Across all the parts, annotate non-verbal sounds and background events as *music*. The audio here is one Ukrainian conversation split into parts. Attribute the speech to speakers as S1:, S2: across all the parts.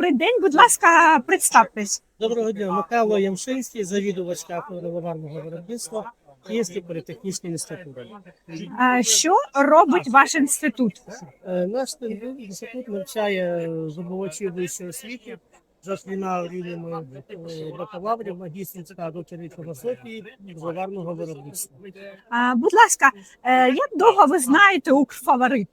S1: Добрий день, будь ласка, представтесь.
S2: Доброго дня, Михайло Ямшинський, завідувач кафедри ливарного виробництва Київський політехнічний інститут.
S1: А, Що робить ваш інститут?
S2: Е, Наш інститут навчає здобувачів вищої освіти за двома рівнями е, бакалаврів, магістрів та докторів філософії з виробництва.
S1: А, Будь ласка, е, як довго ви знаєте Укрфаворит?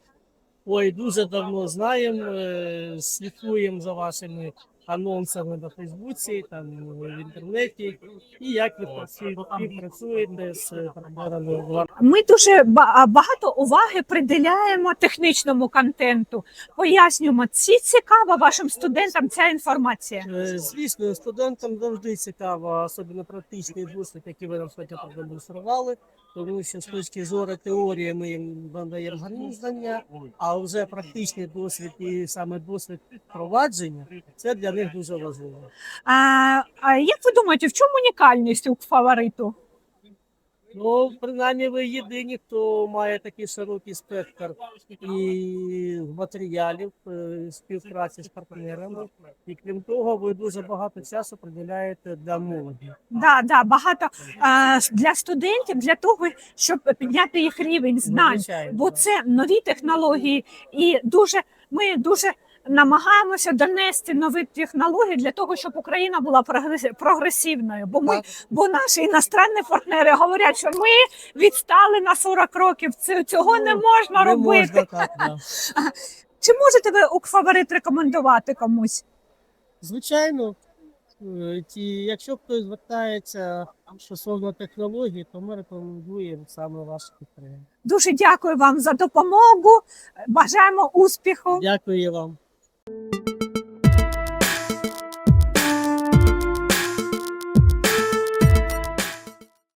S2: Ой, дуже давно знаємо, е, слідкуємо за вашими анонсами на Фейсбуці, там в інтернеті, і як ви працюєте- працюєте з партнерами ливарного
S1: Ми дуже багато уваги приділяємо технічному контенту. Пояснюємо, ці цікава вашим студентам ця інформація.
S2: Е, Звісно, студентам завжди цікаво, особливо практичний досвід, який ви нам сьогодні продемонстрували, тому що з точки зору теорії ми їм надаємо гарні знання, а вже практичний досвід і саме досвід впровадження це для них дуже важливо.
S1: А, а як ви думаєте, в чому унікальність Укрфавориту?
S2: Ну, принаймні, ви єдині, хто має такий широкий спектр і матеріалів е, співпраці з партнерами. І крім того, ви дуже багато часу приділяєте для молоді.
S1: Да, да, багато а, для студентів для того, щоб підняти їх рівень знань.
S2: Звичайно,
S1: бо це нові технології, і дуже ми дуже намагаємося донести нові технології для того, щоб Україна була прогрес- прогресивною. Бо ми, бо наші іностранні партнери говорять, що ми відстали на 40 років. Цього не
S2: Ну,
S1: можна
S2: Не
S1: робити.
S2: можна так, да. *laughs*
S1: Чи можете ви Укрфаворит рекомендувати комусь?
S2: Звичайно, е, ті, якщо хтось звертається стосовно технологій, то ми рекомендуємо саме ваш підтримку.
S1: Дуже дякую вам за допомогу. Бажаємо успіху.
S2: Дякую вам.